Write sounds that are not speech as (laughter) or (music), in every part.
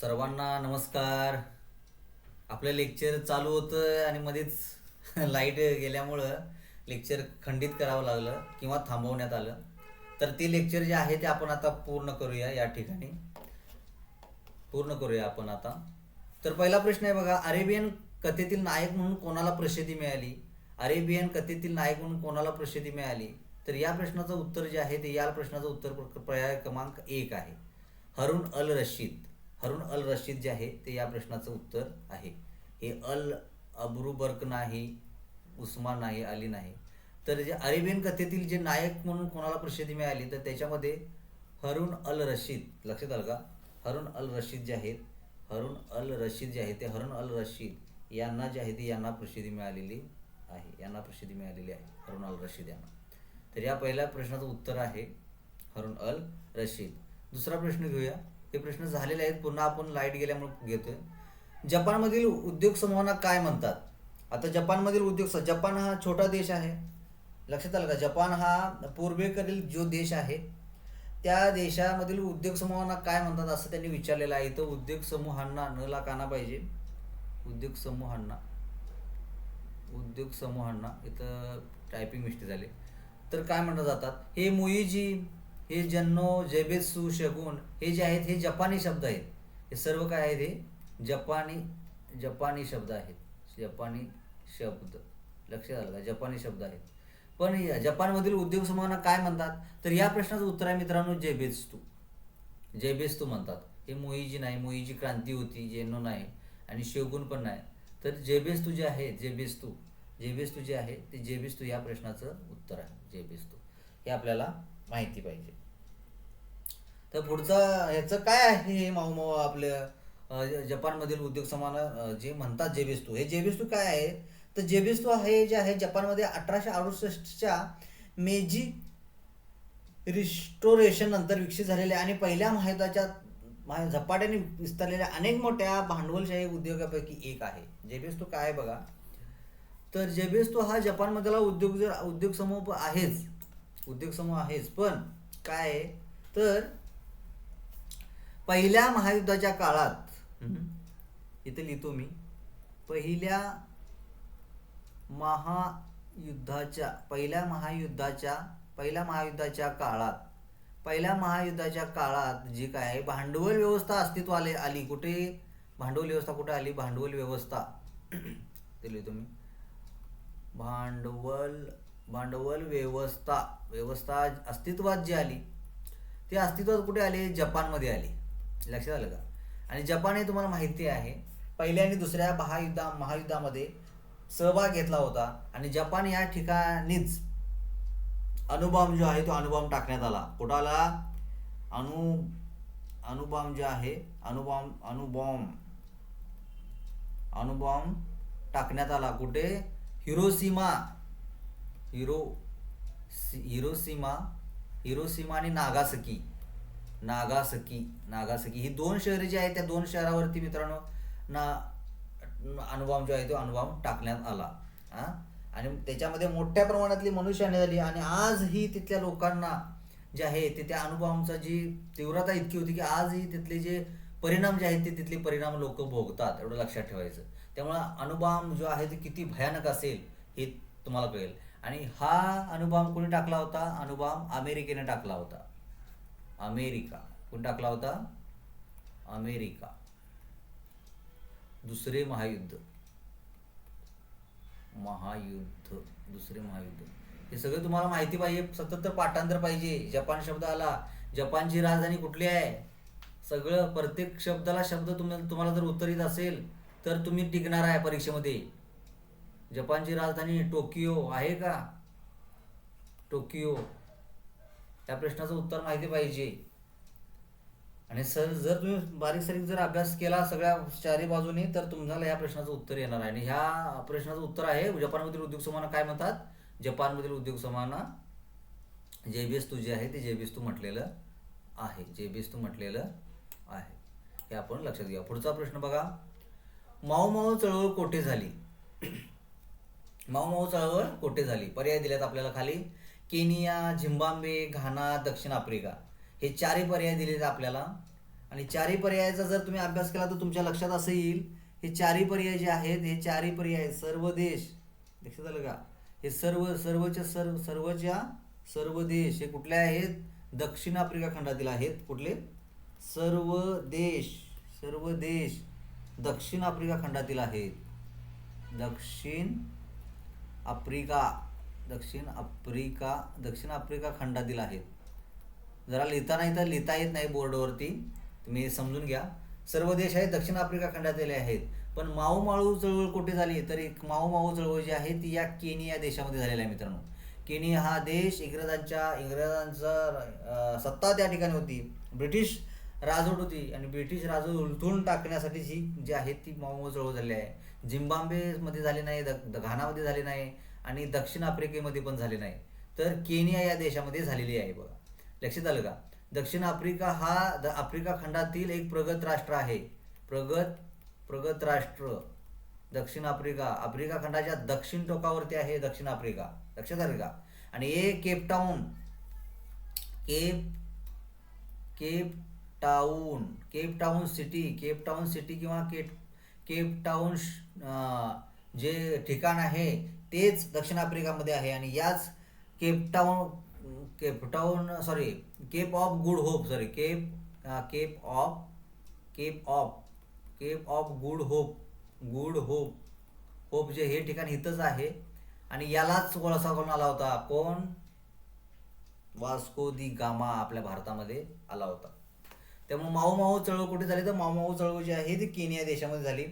सर्वांना नमस्कार. आपलं लेक्चर चालू होतं आणि मध्येच (laughs) लाइट गेल्यामुळं लेक्चर खंडित करावं लागलं किंवा थांबवण्यात आलं. तर ते लेक्चर जे आहे ते आपण आता पूर्ण करूया या ठिकाणी. पूर्ण करूया आपण आता. तर पहिला प्रश्न आहे बघा अरेबियन कथेतील नायक म्हणून कोणाला प्रसिद्धी मिळाली? अरेबियन कथेतील नायक म्हणून कोणाला प्रसिद्धी मिळाली? तर या प्रश्नाचं उत्तर जे आहे ते या प्रश्नाचं उत्तर पर्याय क्रमांक एक आहे. हरुण अल रशीद. हरुण अल रशीद जे आहे ते या प्रश्नाचं उत्तर आहे. हे अल अब्रुबर्क नाही उस्मान नाही अली नाही. तर जे अरेबियन कथेतील जे नायक म्हणून कोणाला प्रसिद्धी मिळाली तर त्याच्यामध्ये हरुण अल रशीद लक्षात आलं का? हरुण अल रशीद जे आहेत हरुण अल रशीद जे आहे ते हरुण अल रशीद यांना जे आहे ते यांना प्रसिद्धी मिळालेली आहे. यांना प्रसिद्धी मिळालेली आहे हरुण अल रशीद यांना. तर या पहिल्या प्रश्नाचं उत्तर आहे हरुण अल रशीद. दुसरा प्रश्न घेऊया. हे प्रश्न झालेले आहेत. पुन्हा आपण लाइट गेल्यामुळे घेतोय. जपानमधील उद्योग समूहांना काय म्हणतात? आता जपानमधील उद्योग जपान हा छोटा देश आहे. लक्षात आलं का? जपान हा पूर्वेकडील जो देश आहे त्या देशामधील उद्योग समूहांना काय म्हणतात असं त्यांनी विचारलेलं आहे. इथं उद्योग समूहांना न ला काना पाहिजे. उद्योग समूहांना उद्योग समूहांना इथं टायपिंग मिस्टेक झाली. तर काय म्हणलं जातात? हे मुईजी हे जन्नो जेबेसू शगुन हे जे आहेत हे जपानी शब्द आहेत. हे सर्व काय आहेत हे? जपानी जपानी शब्द आहेत. जपानी शब्द. लक्षात आलं का? जपानी शब्द आहेत. पण या जपानमधील उद्योग समूहांना काय म्हणतात? तर या प्रश्नाचं उत्तर आहे मित्रांनो जेबेस्तू जयबेस्तू म्हणतात. हे मोईजी नाही मोईजी क्रांती होती जेनो नाही आणि शेवगुण पण नाही. तर जेबेस्तू जे आहे जेबेस्तू जेबेस्तू जे आहे ते जेबेस्तू या प्रश्नाचं उत्तर आहे. जेबेस्तू हे आपल्याला माहिती पाहिजे. तर पुढचं ह्याचं काय आहे हे माऊ माऊ आपल्या जपानमधील उद्योग समान जे म्हणतात जेबेस्तू हे जेबेस्तू काय आहे? तर जेबेस्तू हे जे आहे जपानमध्ये अठराशे अडुसष्टच्या मेजी रिस्टोरेशन नंतर विकसित झालेले आणि पहिल्या महायुद्धाच्या महा- झपाट्याने विस्तारलेल्या अनेक मोठ्या भांडवलशाही उद्योगापैकी एक आहे. जेबेस्तू काय आहे बघा? तर जेबेस्तू हा जपानमधला उद्योग जर उद्योग समूह आहेच. उद्योग समूह आहेच. पण काय तर पहिल्या महायुद्धाच्या काळात इथे लिहितो मी पहिल्या महायुद्धाच्या पहिल्या महायुद्धाच्या पहिल्या महायुद्धाच्या काळात पहिल्या महायुद्धाच्या काळात जी काय आहे भांडवल व्यवस्था अस्तित्व आले आली. कुठे? भांडवल व्यवस्था कुठे आली? भांडवल व्यवस्था. ते लिहितो मी. भांडवल भांडवल व्यवस्था व्यवस्था अस्तित्वात जी आली ती अस्तित्वात कुठे आली? जपानमध्ये आली. लक्षात आलं का? आणि जपान हे तुम्हाला माहिती आहे पहिल्या आणि दुसऱ्या महायुद्धा महायुद्धामध्ये सहभाग घेतला होता आणि जपान या ठिकाणीच अणुबॉम्ब जो आहे तो अणुबॉम्ब टाकण्यात आला. कुठं आला अणु अणुबॉम्ब जे आहे अणुबॉम्ब अणुबॉम्ब अणुबॉम्ब टाकण्यात आला. कुठे? हिरोसीमा हिरो हिरोसीमा हिरोसीमा आणि नागासकी. नागासकी नागासकी. ही दोन शहरे जी आहेत त्या दोन शहरावरती मित्रांनो ना अणुबॉम्ब जो आहे तो अणुबॉम्ब टाकण्यात आला. हा आणि त्याच्यामध्ये मोठ्या प्रमाणातली मनुष्याने झाली आणि आजही तिथल्या लोकांना जे आहे ते त्या अनुभवांचा जी तीव्रता इतकी होती की आजही तिथले जे परिणाम जे आहेत ते तिथले परिणाम लोक भोगतात एवढं लक्षात ठेवायचं. त्यामुळं अणुबॉम्ब जो आहे ते किती भयानक असेल हे तुम्हाला कळेल. आणि हा अणुबॉम्ब कोणी टाकला होता? अणुबॉम्ब अमेरिकेने टाकला होता. अमेरिका. कोण टाकला होता? अमेरिका. दुसरे महायुद्ध. महायुद्ध. दुसरे महायुद्ध. हे सगळं तुम्हाला माहिती पाहिजे. सतत तर पाठांतर पाहिजे. जपान शब्द आला. जपानची राजधानी कुठली आहे? सगळं प्रत्येक शब्दाला शब्द तुम्हाला तुम्हाला जर उत्तर येत असेल तर तुम्ही टिकणार आहे परीक्षेमध्ये. जपानची राजधानी टोकियो आहे का? टोकियो. त्या प्रश्नाचं उत्तर माहिती पाहिजे. आणि सर जर तुम्ही बारीक सारीक जर अभ्यास केला सगळ्या चारी बाजूने तर तुम्हाला या प्रश्नाचं उत्तर येणार आहे. आणि ह्या प्रश्नाचं उत्तर आहे जपानमधील उद्योग समाना काय म्हणतात? जपानमधील उद्योग समाना जेबीएस जे आहे ते जेबीएस म्हटलेलं आहे. जेबीएस म्हटलेलं आहे. हे आपण लक्षात घ्या पुढचा प्रश्न बघा. माऊ माऊ चळवळ कोठे झाली? माऊ माऊ चळवळ कोठे झाली? पर्याय दिल्यात आपल्याला खाली. केनिया झिम्बाब्वे घाना दक्षिण आफ्रिका. हे चारही पर्याय दिलेत आपल्याला. आणि चारही पर्यायाचा जर तुम्ही अभ्यास केला तर तुमच्या लक्षात असं येईल हे चारही पर्याय जे आहेत हे चारही पर्याय सर्व देश लक्षात आलं का? हे सर्व सर्वच्या सर्व सर्वच्या सर्व देश हे कुठले आहेत? दक्षिण आफ्रिका खंडातील आहेत. कुठले? सर्व देश सर्व देश दक्षिण आफ्रिका खंडातील आहेत. दक्षिण आफ्रिका दक्षिण आफ्रिका दक्षिण आफ्रिका खंडातील आहेत जरा लिहिता नाही तर लिहिता येत नाही बोर्डवरती. तुम्ही समजून घ्या. सर्व देश आहेत दक्षिण आफ्रिका खंडातील आहेत. पण माऊ माळू चळवळ कुठे झाली? तर एक माऊ माऊ चळवळ जी आहे ती या केनिया देशामध्ये झालेली आहे मित्रांनो. केनिया हा देश इंग्रजांच्या इंग्रजांचा सत्ता त्या ठिकाणी होती. ब्रिटिश राजवट होती आणि ब्रिटिश राजवट उलथून टाकण्यासाठी जी जी आहे ती माऊ माऊ चळवळ झाली आहे. झिम्बाब्वेमध्ये झाले नाही द द- घानामध्ये झाले नाही आणि दक्षिण आफ्रिकेमध्ये पण झाले नाही. तर केनिया या देशामध्ये झालेली आहे बघा. लक्षात आलं का? दक्षिण आफ्रिका हा द आफ्रिका खंडातील एक प्रगत राष्ट्र आहे. प्रगत प्रगत राष्ट्र. दक्षिण आफ्रिका आफ्रिका खंडाच्या दक्षिण टोकावरती आहे दक्षिण आफ्रिका. लक्षात आलं का? आणि हे Cape Town Cape Cape Town Cape Town city Cape Town city किंवा केप केप टाऊन जे ठिकाण आहे तेच दक्षिण आफ्रिकामध्ये आहे. आणि याच Cape Town Cape Town sorry Cape of Good Hope sorry Cape Cape of Cape of Cape of Good Hope Good Hope Hope जे हे ठिकाण इथंच आहे. आणि यालाच वळसा करून आला होता कोण? वास्को दी गामा आपल्या भारतामध्ये आला होता. त्यामुळे माऊ माऊ चळवळ कुठे झाली तर माऊ माऊ चळवळ जी आहे ती केनिया देशामध्ये झाली.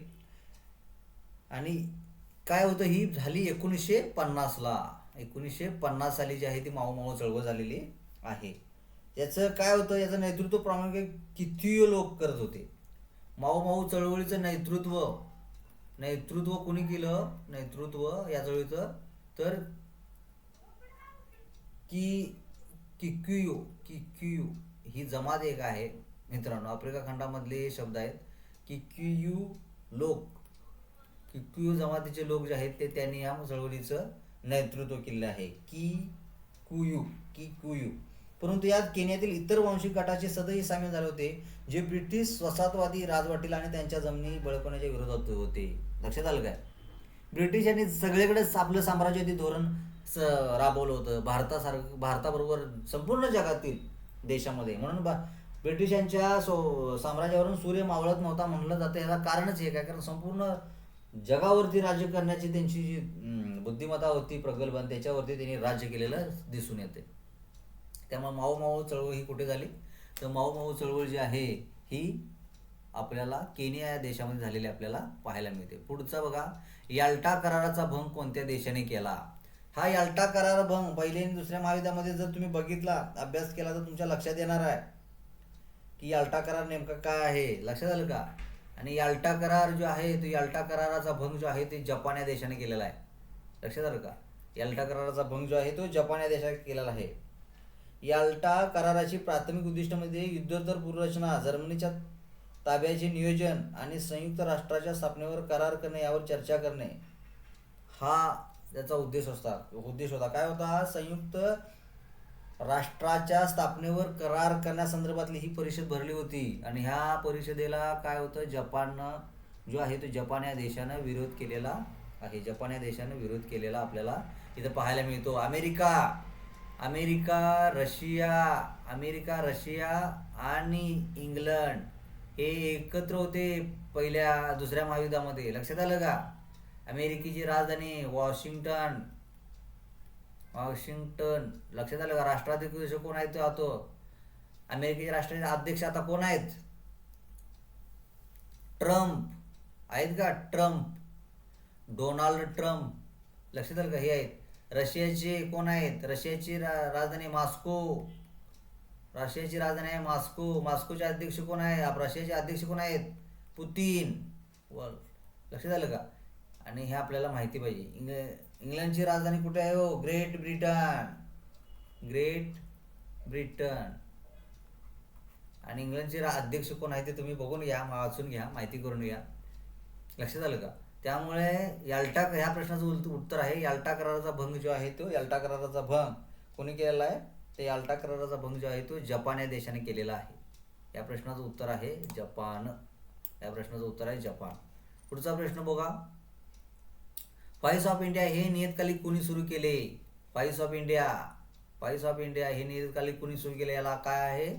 आणि काय होतं ही झाली एकोणीसशे पन्नासला एकोणीसशे पन्नास साली जी आहे ती माऊ माऊ चळवळ झालेली आहे. याचं काय होतं याचं नेतृत्व प्रामुख्याने किती लोक करत होते. माऊ माऊ चळवळीचं नेतृत्व नेतृत्व कोणी केलं? नेतृत्व या चळवळीचं तर की किक्युयू किक्युयू ही जमात एक आहे. मित्रांनो आफ्रिका खंडामधले हे शब्द आहेत की क्यू लोक. किक्युयू जमातीचे लोक जे आहेत ते त्यांनी या चळवळीचं नेतृत्व केलेलं आहे. की कुयू की कुयू परंतु यात केनियातील इतर वांशिक गटाचे सदही सामील झाले होते जे ब्रिटिश वसाहतवादी राजवाटीला आणि त्यांच्या जमिनी बळकवण्याच्या विरोधात होते. लक्षात आलं काय? ब्रिटिशांनी सगळीकडेच आपलं साम्राज्यवादी धोरण स राबवलं होतं. भारतासारखं भारताबरोबर संपूर्ण जगातील देशामध्ये. म्हणून बा ब्रिटिशांच्या सो साम्राज्यावरून सूर्य मावळत नव्हता म्हणलं जातं. याला कारणच हे काय? कारण संपूर्ण जगावरती राज्य करण्याची त्यांची जी बुद्धिमत्ता होती प्रगल्भ आणि त्याच्यावरती त्यांनी राज्य केलेलं दिसून येते. त्यामुळे माऊ माऊ चळवळ ही कुठे झाली? तर माऊ माऊ चळवळ जी आहे ही आपल्याला केनिया या देशामध्ये झालेली आपल्याला पाहायला मिळते. पुढचा बघा याल्टा कराराचा भंग कोणत्या देशाने केला? हा याल्टा करार भंग पहिले आणि दुसऱ्या महायुद्धामध्ये जर तुम्ही बघितला अभ्यास केला तर तुमच्या लक्षात येणार आहे. की याल्टा करार नेमका काय आहे? लक्षात आलं का? आणि याल्टा करार जो आहे तो याल्टा कराराचा भंग जो आहे ते जपान या देशाने केलेला आहे. लक्षात आलं का? याल्टा कराराचा भंग जो आहे तो जपान या देशाने केलेला आहे. याल्टा कराराची प्राथमिक उद्दिष्टामध्ये युद्धोत्तर पूर्वरचना जर्मनीच्या ताब्याचे नियोजन आणि संयुक्त राष्ट्राच्या स्थापनेवर करार करणे यावर चर्चा करणे. हा त्याचा उद्देश होता उद्देश होता. काय होता? संयुक्त राष्ट्राच्या स्थापनेवर करार करण्यासंदर्भातली ही परिषद भरली होती. आणि ह्या परिषदेला काय होतं? जपाननं जो आहे तो जपान या देशानं विरोध केलेला आहे. जपान या देशानं विरोध केलेला आपल्याला इथं पाहायला मिळतो. America America Russia America Russia आणि इंग्लंड हे एकत्र होते पहिल्या दुसऱ्या महायुद्धामध्ये. लक्षात आलं का? अमेरिकेची राजधानी वॉशिंग्टन वॉशिंग्टन. लक्षात आलं का? राष्ट्राध्यक्ष कोण आहेत तो? आता अमेरिकेचे राष्ट्राचे अध्यक्ष आता कोण आहेत? ट्रम्प. आहेत का? ट्रम्प. Donald Trump. लक्षात आलं का? हे आहेत. रशियाचे कोण आहेत? रशियाची रा राजधानी मॉस्को. रशियाची राजधानी आहे मॉस्को. मॉस्कोचे अध्यक्ष कोण आहे? आप- रशियाचे अध्यक्ष कोण आहेत? पुतीन. व लक्षात आलं का? आणि हे आपल्याला माहिती पाहिजे. इंग इंग्लंडची राजधानी कुठे आहे? हो ग्रेट ब्रिटन. Great Britain. आणि इंग्लंडचे रा- अध्यक्ष कोण आहे ते तुम्ही बघून घ्या वाचून घ्या माहिती करून घ्या. लक्षात आलं का? त्यामुळे याल्टा ह्या प्रश्नाचं उल- उत्तर आहे याल्टा कराराचा भंग जो आहे तो याल्टा कराराचा भंग. कोणी केलेला आहे? ते याल्टा कराराचा भंग जो आहे तो जपान या देशाने केलेला आहे. या प्रश्नाचं उत्तर आहे जपान. या प्रश्नाचं उत्तर आहे जपान. पुढचा प्रश्न बघा. पाईस ऑफ इंडिया हे नियतकालिक कुणी सुरू केले? पाईस ऑफ इंडिया पाईस ऑफ इंडिया हे नियतकालिक कुणी सुरू केले? याला काय आहे?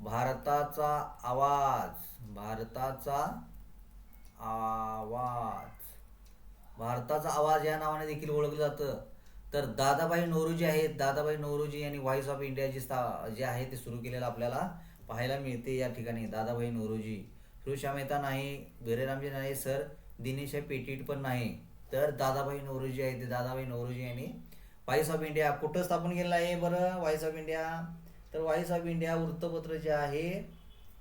भारताचा आवाज. भारताचा आवाज. भारताचा आवाज या नावाने देखील ओळखलं जातं. तर दादाबाई नोरोजी आहेत. दादाबाई नोरोजी यांनी व्हॉइस ऑफ इंडिया जी स्था जे आहे ते सुरू केलेलं आपल्याला पाहायला मिळते या ठिकाणी. दादाबाई नोरोजी. सुरेशा मेहता नाही बिरेरामजी नाही सर. दिनेश पेटीट पण नाही. तर दादाबाई नोरोजी आहेत ते. दादाबाई नोरोजी यांनी व्हाईस ऑफ इंडिया कुठं स्थापन केलेलं आहे बरं? व्हाईस ऑफ इंडिया तर व्हाईस ऑफ इंडिया वृत्तपत्र जे आहे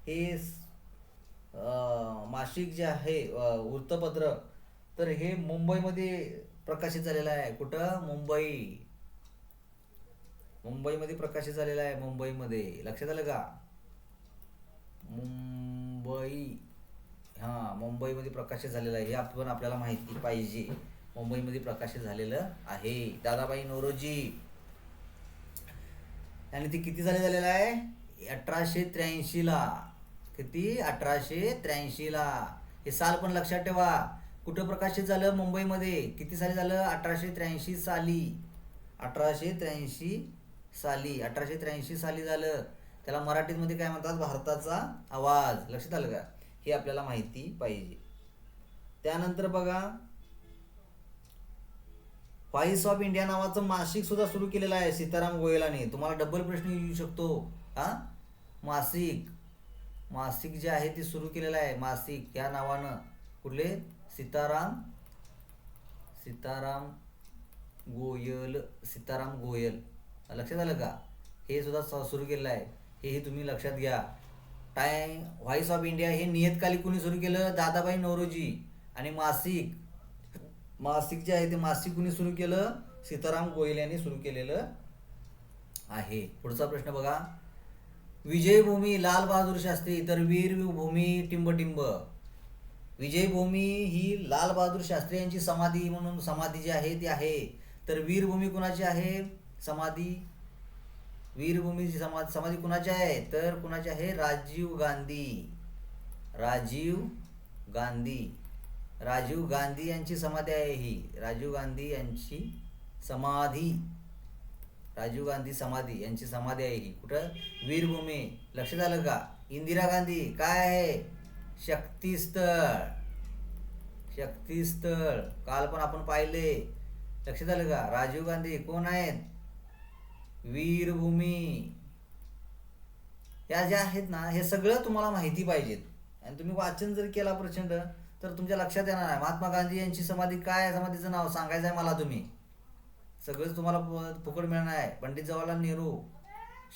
हे मासिक जे आहे वृत्तपत्र तर हे मुंबईमध्ये प्रकाशित झालेलं आहे. कुठं? मुंबई. मुंबईमध्ये प्रकाशित झालेलं आहे मुंबईमध्ये. लक्षात आलं का? मुंबई. हां मुंबईमध्ये प्रकाशित झालेलं आहे. हे आपण आपल्याला माहिती पाहिजे. मुंबईमध्ये प्रकाशित झालेलं आहे. दादाबाई नोरोजी. आणि ते किती साली झालेलं आहे? अठराशे त्र्याऐंशीला. किती? अठराशे त्र्याऐंशीला. हे साल पण लक्षात ठेवा. कुठं प्रकाशित झालं? मुंबईमध्ये. किती साली झालं? अठराशे त्र्याऐंशी साली. अठराशे त्र्याऐंशी साली. अठराशे त्र्याऐंशी साली झालं. त्याला मराठीमध्ये काय म्हणतात? भारताचा आवाज. लक्षात आलं का? हे आपल्याला माहिती पाहिजे. त्यानंतर बघा व्हॉइस ऑफ इंडिया नावाचं मासिक सुद्धा सुरू केलेलं आहे सीताराम गोयलाने. तुम्हाला डबल प्रश्न येऊ शकतो. हा? मासिक. मासिक जे आहे ते सुरू केलेलं आहे. मासिक. या नावानं. कुठले? सीताराम. सीताराम गोयल. सीताराम गोयल. लक्षात आलं का? हे सुद्धा सुरू केलेलं आहे. हेही तुम्ही लक्षात घ्या. टाय व्हॉइस ऑफ इंडिया हे नियतकालिक कुणी सुरू केलं? दादाबाई नौरोजी आणि मासिक. मासिक जे आहे ते मासिक कुणी सुरू केलं? सीताराम गोयल यांनी सुरू केलेलं आहे. पुढचा प्रश्न बघा. विजयभूमी लाल बहादूर शास्त्री तर वीरभूमी टिंबटिंब. विजयभूमी ही लाल बहादूर शास्त्री यांची समाधी म्हणून समाधी जी आहे ती आहे. तर वीरभूमी कुणाची आहे? समाधी वीरभूमीची समाज समाधी कुणाची आहे? तर कुणाची आहे? राजीव गांधी. राजीव गांधी. राजीव गांधी यांची समाधी आहे ही. राजीव गांधी यांची समाधी. राजीव गांधी समाधी यांची समाधी आहे ही. कुठं? वीरभूमी. लक्ष झालं का? इंदिरा गांधी. काय आहे? शक्तीस्थळ. शक्तीस्थळ. काल पण आपण पाहिले. लक्ष झालं का? राजीव गांधी कोण आहेत? वीरभूमी. या ज्या आहेत ना हे सगळं तुम्हाला माहिती पाहिजेत. आणि तुम्ही वाचन जर केला प्रचंड तर तुमच्या लक्षात येणार आहे. महात्मा गांधी यांची समाधी काय समाधीचं नाव सांगायचं आहे मला तुम्ही. सगळंच तुम्हाला फुकट मिळणार आहे. पंडित जवाहरलाल नेहरू.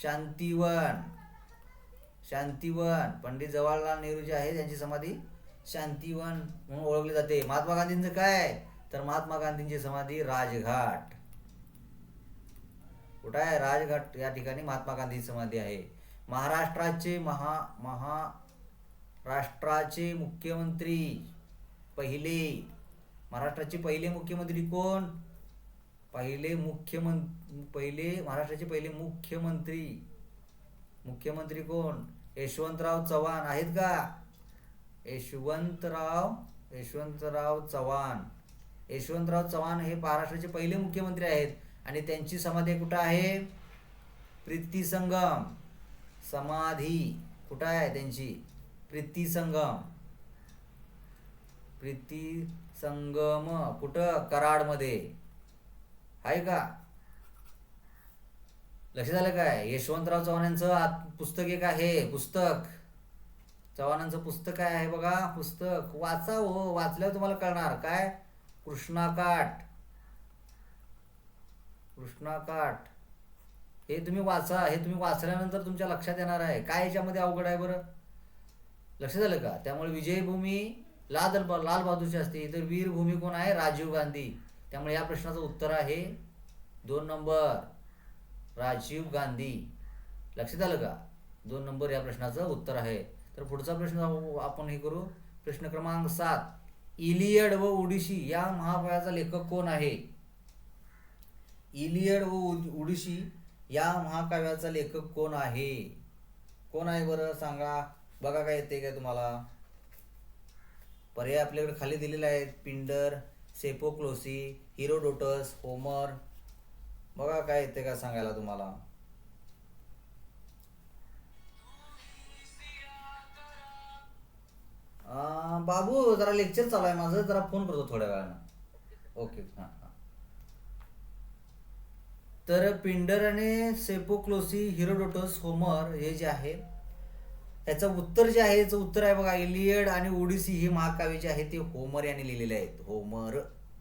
शांतिवन. शांतिवन. पंडित जवाहरलाल नेहरू जे आहे त्यांची समाधी शांतिवन म्हणून ओळखली जाते. महात्मा गांधींचं काय आहे? तर महात्मा गांधींची समाधी राजघाट. कुठं आहे? राजघाट या ठिकाणी महात्मा गांधी समाधी आहे. महाराष्ट्राचे महा महाराष्ट्राचे मुख्यमंत्री पहिले. महाराष्ट्राचे पहिले मुख्यमंत्री कोण? पहिले मुख्यमं पहिले महाराष्ट्राचे पहिले मुख्यमंत्री. मुख्यमंत्री कोण? यशवंतराव चव्हाण. आहेत का? यशवंतराव यशवंतराव चव्हाण. यशवंतराव चव्हाण हे महाराष्ट्राचे पहिले मुख्यमंत्री आहेत. आणि त्यांची समाधी कुठं आहे? प्रीती संगम. समाधी कुठं आहे त्यांची? प्रीती संगम. प्रीती संगम कुठं? कराडमध्ये. आहे का? लक्ष झालं काय? यशवंतराव चव्हाण यांचं पुस्तक एक आहे पुस्तक. चव्हाणांचं पुस्तक काय आहे बघा? पुस्तक. वाचा हो वाचल्यावर तुम्हाला कळणार. काय? कृष्णाकाठ कृष्णाकाठ. हे तुम्ही वाचा हे तुम्ही वाचल्यानंतर तुमच्या लक्षात येणार आहे. काय याच्यामध्ये अवघड आहे बरं? लक्षात झालं का? त्यामुळे विजयभूमी लाल लाल बहादूरची असते. तर वीरभूमी कोण आहे? राजीव गांधी. त्यामुळे या प्रश्नाचं उत्तर आहे दोन नंबर राजीव गांधी. लक्षात आलं का? दोन नंबर या प्रश्नाचं उत्तर आहे. तर पुढचा प्रश्न आपण हे करू. प्रश्न क्रमांक सात इलियड व ओडिशी या महाकाव्याचा लेखक कोण आहे? इलियड व उड- या महाकाव्याचा लेखक कोण आहे? कोण आहे बरं? सांगा. बघा काय येते काय तुम्हाला. पर्याय आपल्याकडे खाली दिलेले आहेत. पिंडर सेपोक्लोसी हिरोडोटस होमर. बघा काय येते का सांगायला तुम्हाला. बाबू जरा लेक्चर चालू आहे माझं. जरा फोन करतो थोड्या वेळानं. ओके हां हां. तर पिंडर आणि सेपोक्लोसी हिरोडोटस होमर हे जे आहे याचं उत्तर जे आहे याचं उत्तर आहे बघा इलियड आणि ओडिसी हे महाकाव्य जे आहे ते होमर यांनी लिहिलेले आहेत. होमर.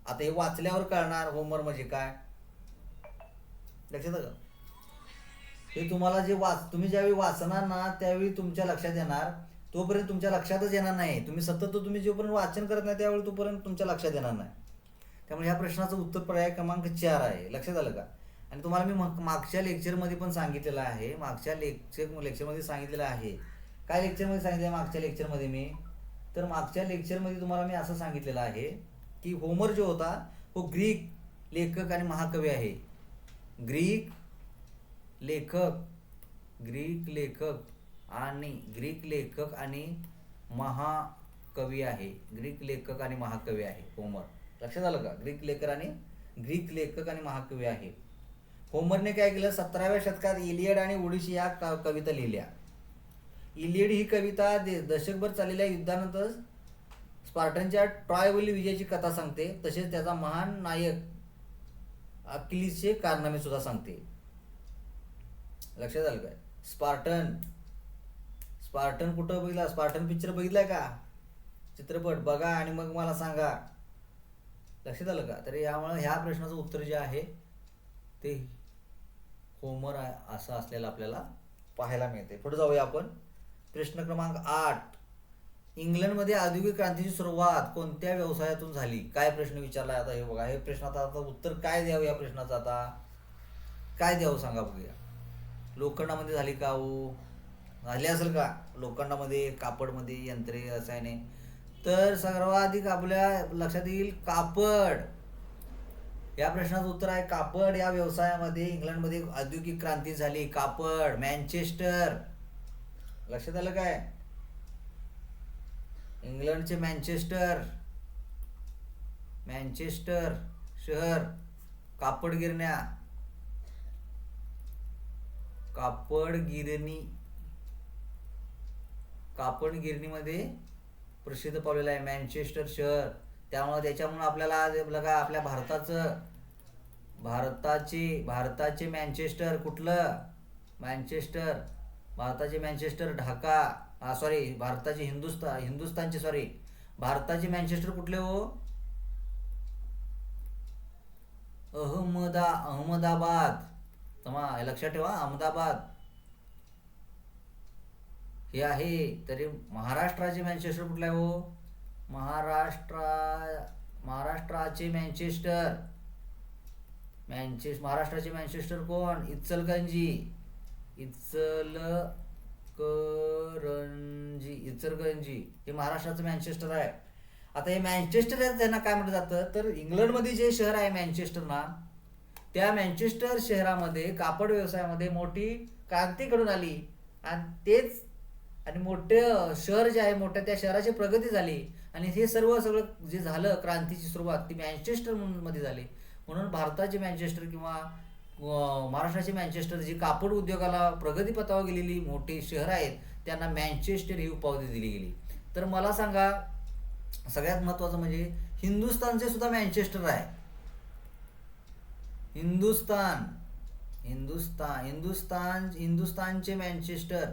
आता हे वाचल्यावर कळणार होमर म्हणजे काय? लक्षात का? हे तुम्हाला जे वाच तुम्ही ज्यावेळी वाचणार ना त्यावेळी तुमच्या लक्षात येणार. तोपर्यंत तुमच्या लक्षातच येणार नाही. तुम्ही सतत तुम्ही जोपर्यंत वाचन करत नाही त्यावेळी तोपर्यंत तुमच्या लक्षात येणार नाही. त्यामुळे ह्या प्रश्नाचं उत्तर पर्याय क्रमांक चार आहे. लक्षात आलं का? आणि तुम्हाला मी मग- मागच्या लेक्चरमध्ये पण सांगितलेलं आहे. मागच्या लेक्चर लेक्चरमध्ये सांगितलेलं आहे. काय लेक्चरमध्ये सांगितलं मागच्या लेक्चरमध्ये मी? तर मागच्या लेक्चरमध्ये तुम्हाला मी असं सांगितलेलं आहे की होमर जो होता तो ग्रीक लेखक आणि महाकवी आहे. ग्रीक लेखक ग्रीक लेखक आणि ग्रीक लेखक आणि महाकवी आहे. ग्रीक लेखक आणि महाकवी आहे होमर. लक्षात आलं का? ग्रीक लेखक आणि ग्रीक लेखक आणि महाकवी आहे. होमरने काय केलं? सतराव्या शतकात इलियड आणि ओडिशी या कविता लिहिल्या. इलियड ही कविता दे- दशकभर चाललेल्या युद्धानंतर स्पार्टनच्या ट्रॉयवली विजयाची कथा सांगते. तसेच त्याचा महान नायक अकिलीसचे कारनामे सुद्धा सांगते. लक्षात आलं काय? स्पार्टन. स्पार्टन कुठं बघितला? स्पार्टन पिक्चर बघितलाय का? चित्रपट. बघा आणि मग मला सांगा. लक्षात आलं का? तर यामुळे ह्या प्रश्नाचं उत्तर जे आहे ते होमर असं असलेलं आपल्याला पाहायला मिळते. पुढे जाऊया आपण. प्रश्न क्रमांक आठ. इंग्लंडमध्ये औद्योगिक क्रांतीची सुरुवात कोणत्या व्यवसायातून झाली? काय प्रश्न विचारला आता हे बघा. हे प्रश्न आता आता उत्तर काय द्यावं या प्रश्नाचं आता? काय द्यावं सांगा बघूया. लोखंडामध्ये झाली का हो? झाली असेल का? लोखंडामध्ये कापडमध्ये यंत्रे रसायने. तर सर्वाधिक आपल्या लक्षात येईल कापड. या प्रश्नाचं उत्तर आहे कापड या व्यवसायामध्ये इंग्लंडमध्ये औद्योगिक क्रांती झाली. कापड मँचेस्टर. लक्षात आलं काय? इंग्लंडचे मँचेस्टर. मॅन्चेस्टर शहर कापड गिरण्या. कापड गिरणी. कापड गिरणीमध्ये प्रसिद्ध पावलेलं आहे मँचेस्टर शहर. त्यामुळे त्याच्यामुळे आपल्याला आज बघा आपल्या भारताचं भारताची भारताचे मँचेस्टर कुठलं? मॅन्चेस्टर भारताचे मॅन्चेस्टर ढाका सॉरी भारताचे हिंदुस्तान हिंदुस्तानचे सॉरी भारताचे मॅन्चेस्टर कुठले हो? अहमदा अहमदाबाद. तमा लक्षात ठेवा अहमदाबाद. हे आहे तरी महाराष्ट्राचे मॅन्चेस्टर कुठलं आहे हो? महाराष्ट्रा महाराष्ट्राचे मँचेस्टर. मँचेस महाराष्ट्राचे मँचेस्टर कोण? इचलकरंजी. इचलकरंजी. इचलकरंजी. हे महाराष्ट्राचं मँचेस्टर आहे. आता हे मँचेस्टर आहे त्यांना काय म्हटलं जातं? तर इंग्लंडमध्ये जे शहर आहे मँचेस्टर ना त्या मँचेस्टर शहरामध्ये कापड व्यवसायामध्ये मोठी क्रांती घडून आली. आणि तेच आणि मोठे शहर जे आहे मोठ्या त्या शहराची प्रगती झाली. आणि हे सर्व सगळं जे झालं क्रांतीची सुरुवात ती मँचेस्टर म्हणून मध्ये झाली. म्हणून भारताचे मँचेस्टर किंवा महाराष्ट्राचे मँचेस्टर जी कापड उद्योगाला प्रगतीपथावर गेलेली मोठी शहर आहेत त्यांना मँचेस्टर ही उपाधी दिली गेली. तर मला सांगा सगळ्यात महत्त्वाचं म्हणजे हिंदुस्थानचे सुद्धा मॅन्चेस्टर आहे. हिंदुस्तान हिंदुस्तान हिंदुस्तान हिंदुस्तानचे मँचेस्टर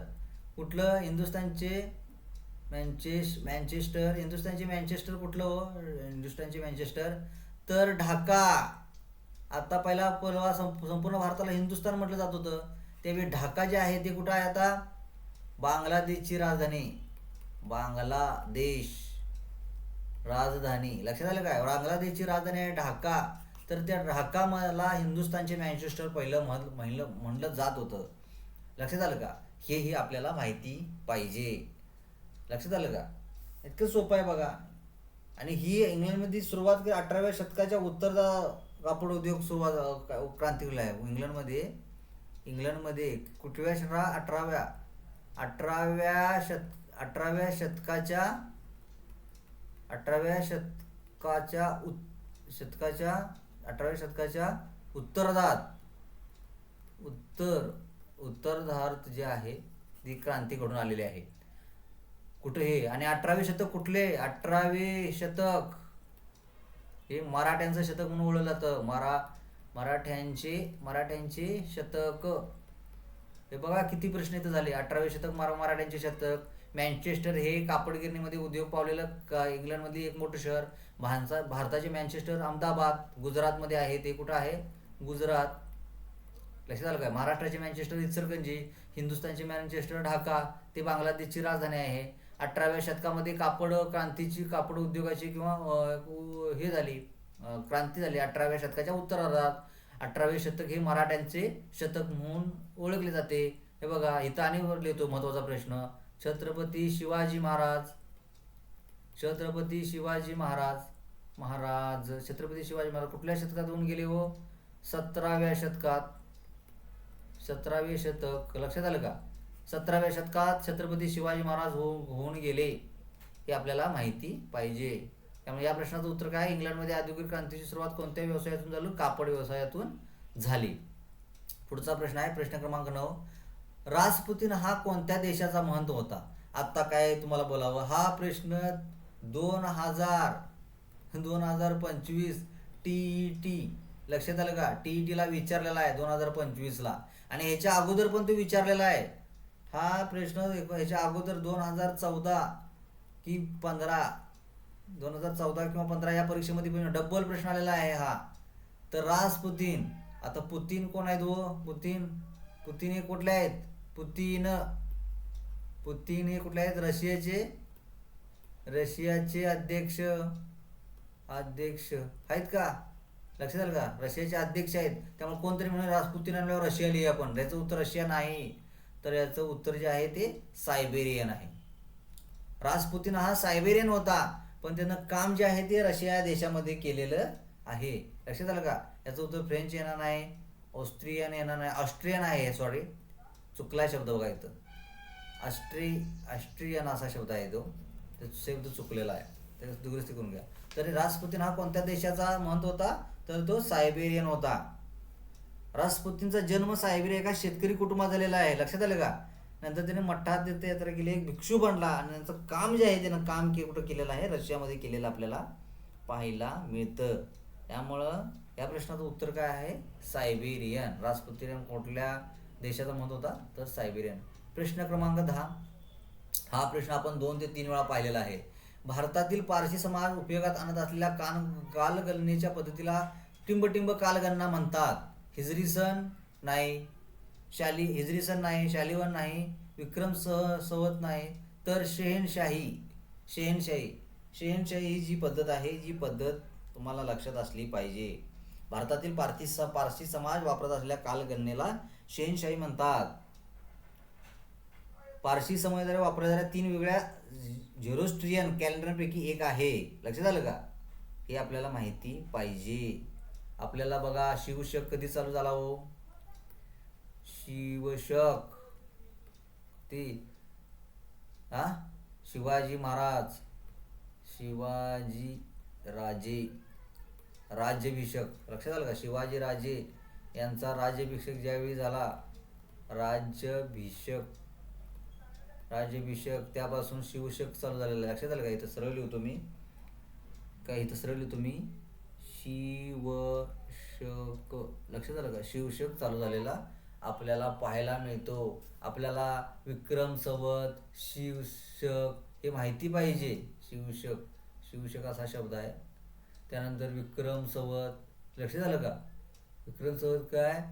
कुठलं हिंदुस्तानचे मॅनचेस मँचेस्टर हिंदुस्तानचे मँचेस्टर कुठलं हो? हिंदुस्तानचे मँचेस्टर तर ढाका. आता पहिला पहिला संप- संपूर्ण भारताला हिंदुस्तान म्हटलं जात होतं. त्यावेळी ढाका जे आहे ते कुठं आहे आता? बांगलादेशची राजधानी. बांगलादेश. राजधानी. लक्षात आलं काय? बांगलादेशची राजधानी आहे ढाका. तर त्या ढाका मला हिंदुस्थानचे मॅनचेस्टर पहिलं म्हण म्हणलं म्हणलं जात होतं. लक्षात आलं का? हेही आपल्याला माहिती पाहिजे. लक्षात आलं का? इतकं सोपं आहे बघा. आणि ही इंग्लंडमध्ये सुरुवात अठराव्या शतकाच्या उत्तरदा कापड उद्योग सुरुवात अं, का- आहे. इंग्लंडमध्ये इंग्लंडमध्ये कुठव्या शतका? अठराव्या. अठराव्या शत अठराव्या शतकाच्या अठराव्या शतकाच्या उत् शतकाच्या अठराव्या शतकाच्या उत्तरार्धात उत्तर. उत्तरार्धात जे आहे ती क्रांती घडून आलेली आहे. कुठे हे? आणि अठरावे शतक कुठले? अठरावे शतक. हे मराठ्यांचं शतक म्हणून ओळखलं जातं. मरा मराठ्यांचे मराठ्यांचे शतक. हे बघा किती प्रश्न इथं झाले. अठरावे शतक मरा मराठ्यांचे शतक. मँचेस्टर हे कापडगिरणीमध्ये उद्योग पावलेलं का इंग्लंडमध्ये एक मोठं शहर. भारता भारताचे मँचेस्टर अहमदाबाद गुजरातमध्ये आहे. ते कुठं आहे? गुजरात. लक्षात आलं काय महाराष्ट्राचे मॅन्चेस्टर इचलकरंजी हिंदुस्थानचे मॅनचेस्टर ढाका ते बांगलादेशची राजधानी आहे. अठराव्या शतकामध्ये कापड क्रांतीची कापड उद्योगाची किंवा हे झाली क्रांती झाली अठराव्या शतकाच्या उत्तरार्धात. अठरावे शतक हे मराठ्यांचे शतक म्हणून ओळखले जाते. हे बघा इथं आणि वर लिहितो महत्त्वाचा प्रश्न. छत्रपती शिवाजी महाराज छत्रपती शिवाजी महाराज महाराज छत्रपती शिवाजी महाराज कुठल्या शतकात होऊन गेले हो? सतराव्या शतकात. सतरावे शतक लक्षात आलं का? सतराव्या शतकात छत्रपती शिवाजी महाराज हो होऊन गेले हे आपल्याला माहिती पाहिजे. त्यामुळे या प्रश्नाचं उत्तर काय? इंग्लंडमध्ये औद्योगिक क्रांतीची सुरुवात कोणत्या व्यवसायातून झाली? कापड व्यवसायातून झाली. पुढचा प्रश्न आहे प्रश्न क्रमांक नऊ. राजपुतीन हा कोणत्या देशाचा महंत होता? आत्ता काय तुम्हाला बोलावं? हा प्रश्न दोन हजार दोन हजार पंचवीस टी ई टी. लक्षात आलं का? टी ई टीला विचारलेला आहे दोन हजार पंचवीसला. आणि ह्याच्या अगोदर पण तो विचारलेला आहे. हा प्रश्न ह्याच्या अगोदर दोन हजार चौदा की पंधरा दोन हजार चौदा किंवा पंधरा या परीक्षेमध्ये पण डब्बल प्रश्न आलेला आहे हा. तर राजपुतीन आता पुतीन कोण आहेत हो पुतीन पुतीन हे कुठले आहेत? पुतीन पुतीन हे कुठले आहेत? रशियाचे रशियाचे अध्यक्ष अध्यक्ष. आहेत का? लक्षात आलं का? रशियाचे अध्यक्ष आहेत. त्यामुळे कोणतरी म्हणून राजपुतीन आणल्यावर रशिया लिहि आपण याचं उत्तर रशिया नाही. तर याचं उत्तर जे आहे ते सायबेरियन आहे. राजपुतीन हा सायबेरियन होता पण त्यानं काम जे आहे ते रशिया देशामध्ये केलेलं आहे. लक्षात आलं का? याचं उत्तर फ्रेंच येणार नाही ऑस्ट्रियन येणार नाही. ऑस्ट्रियन आहे सॉरी चुकला शब्द बघा इथं. ऑस्ट्री ऑस्ट्रियन असा शब्द आहे तो. शब्द चुकलेला आहे. त्याचं दुरुस्ती करून घ्या. तरी राजपुतीन हा कोणत्या देशाचा महत्त्व होता? तर तो सायबेरियन होता. रासपुतींचा जन्म सायबेरिया एका शेतकरी कुटुंबात झालेला आहे. लक्षात आलं का? नंतर त्याने मठात तीर्थयात्रा केली एक भिक्षू बनला आणि त्यांचं काम जे आहे त्यानं काम के कुठं केलेलं आहे? रशियामध्ये केलेलं आपल्याला पाहायला मिळतं. त्यामुळं या प्रश्नाचं उत्तर काय आहे? सायबेरियन. रासपुतीन कुठल्या देशाचा म्हणत होता? तर सायबेरियन. प्रश्न क्रमांक दहा. हा प्रश्न आपण दोन ते तीन वेळा पाहिलेला आहे. भारतातील पारसी समाज उपयोगात आणत असलेल्या कान कालगणनेच्या पद्धतीला टिंबटिंब कालगणना म्हणतात. हिजरी सण नाही शाली हिजरी सण नाही शालिवन नाही विक्रम सह सवत नाही तर शेहेनशाही शेहनशाही शेहनशाही ही जी पद्धत आहे जी पद्धत तुम्हाला लक्षात असली पाहिजे. भारतातील पारसी स पारसी समाज वापरत असलेल्या कालगणनेला शेहनशाही म्हणतात. पारशी समाजाद्वारे वापरल्या जाणाऱ्या तीन वेगळ्या झेरोस्ट्रियन कॅलेंडरपैकी एक आहे. लक्षात आलं का? हे आपल्याला माहिती पाहिजे. आपल्याला बघा शिवशक कधी चालू झाला हो? शिवशक. ते हा? शिवाजी महाराज. शिवाजी राजे. राज्याभिषेक. लक्षात आलं का? शिवाजी राजे यांचा राज्याभिषेक ज्यावेळी झाला? राज्याभिषेक. राज्याभिषेक त्यापासून शिवशक चालू झालेला आहे. लक्षात आलं का? इथं सरळ लिहितो मी काय इथं सरळ लिहितो मी शिवशक. लक्षात आलं का? शिवशक चालू झालेला आपल्याला पाहायला मिळतो. आपल्याला विक्रम संवत शिवशक हे माहिती पाहिजे. शिवशक. शिवशक असा शब्द आहे. त्यानंतर विक्रम संवत लक्षात आलं का? विक्रम संवत काय?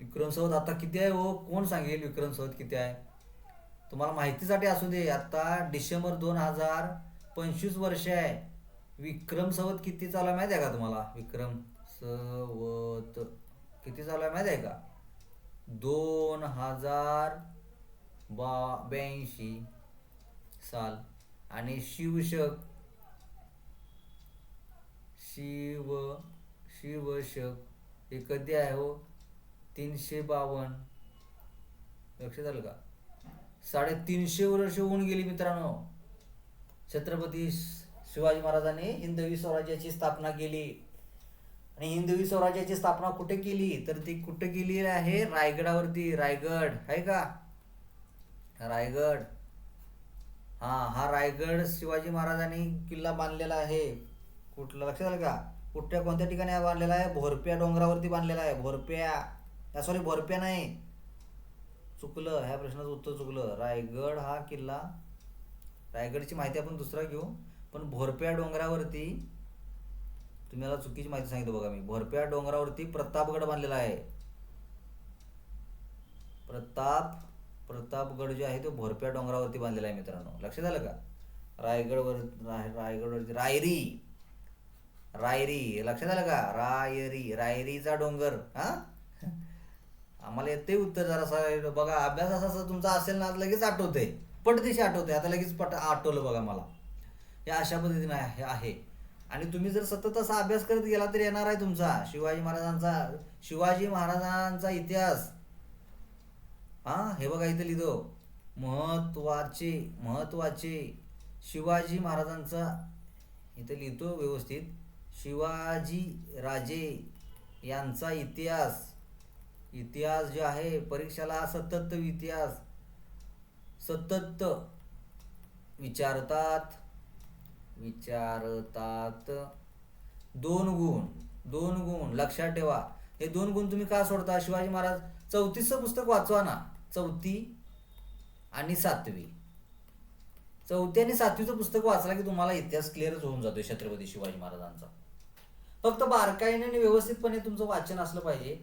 विक्रम संवत आता किती आहे हो? कोण सांगेल विक्रम संवत किती आहे? तुम्हाला माहितीसाठी असू दे आता डिसेंबर दोन हजार पंचवीस वर्ष आहे. विक्रम सवत किती चालू आहे माहिती आहे का तुम्हाला? विक्रम सवत किती चालू आहे माहिती आहे का? दोन हजार बा ब्याऐंशी साल. आणि शिवशक शिव शिवशक हे कधी आहे हो? तीनशे बावन्न. लक्षात आलं का? साडेतीनशे वर्ष होऊन गेली मित्रांनो. छत्रपती शिवाजी महाराजांनी हिंदवी स्वराज्याची स्थापना केली. आणि हिंदवी स्वराज्याची स्थापना कुठे केली? तर ती कुठे केली आहे? रायगडावरती. रायगड. आहे का? रायगड. हा हा रायगड शिवाजी महाराजांनी किल्ला बांधलेला आहे. कुठलं? लक्षात आलं का? कुठल्या कोणत्या ठिकाणी बांधलेला आहे? भोरप्या डोंगरावरती बांधलेला आहे. भोरप्या. सॉरी भोरप्या नाही. चुकलं ह्या प्रश्नाचं उत्तर चुकलं. रायगड हा किल्ला रायगडची माहिती आपण दुसरा घेऊ. पण भोरप्या डोंगरावरती तुम्हाला चुकीची माहिती सांगितलं बघा मी. भोरप्या डोंगरावरती प्रतापगड बांधलेला आहे. प्रताप प्रतापगड जो आहे तो भोरप्या डोंगरावरती बांधलेला आहे मित्रांनो. लक्षात आलं का? रायगडवर राय रायगडवरती रायरी. रायरी. लक्षात आलं का? रायरी. रायरीचा डोंगर. हा? आम्हाला येते उत्तर जरा बघा अभ्यास असा तुमचा असेल ना लगेच आठवते पटदिशी आठवते आता लगेच पट आठवलं बघा मला. हे अशा पद्धतीने आहे आहे. आणि तुम्ही जर सतत असा अभ्यास करत गेला तर येणार आहे तुमचा शिवाजी महाराजांचा शिवाजी महाराजांचा इतिहास. हा हे बघा इथं लिहितो. महत्त्वाचे महत्त्वाचे शिवाजी महाराजांचा इथं लिहितो व्यवस्थित शिवाजी राजे यांचा इतिहास. इतिहास जो आहे परीक्षाला सतत इतिहास सतत विचारतात विचारतात. दोन गुण दोन गुण लक्षात ठेवा. हे दोन गुण तुम्ही का सोडता? शिवाजी महाराज चौथीचं पुस्तक वाचवा ना. चौथी आणि सातवी. चौथी आणि सातवीचं पुस्तक वाचला की तुम्हाला इतिहास क्लिअरच होऊन जातोय छत्रपती शिवाजी महाराजांचा. फक्त बारकाईने आणि व्यवस्थितपणे तुमचं वाचन असलं पाहिजे.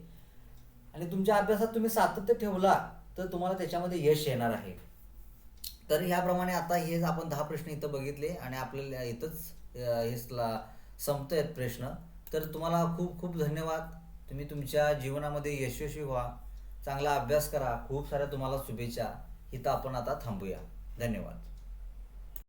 आणि तुमच्या अभ्यासात तुम्ही सातत्य ठेवला तर तुम्हाला त्याच्यामध्ये यश येणार आहे. तर ह्याप्रमाणे आता हे आपण दहा प्रश्न इथं बघितले आणि आपल्याला इथंच अं, संपत आहेत प्रश्न. तर तुम्हाला खूप खूप धन्यवाद. तुम्ही तुमच्या जीवनामध्ये यशस्वी व्हा. चांगला अभ्यास करा. खूप साऱ्या तुम्हाला शुभेच्छा. इथं आपण आता थांबूया. धन्यवाद.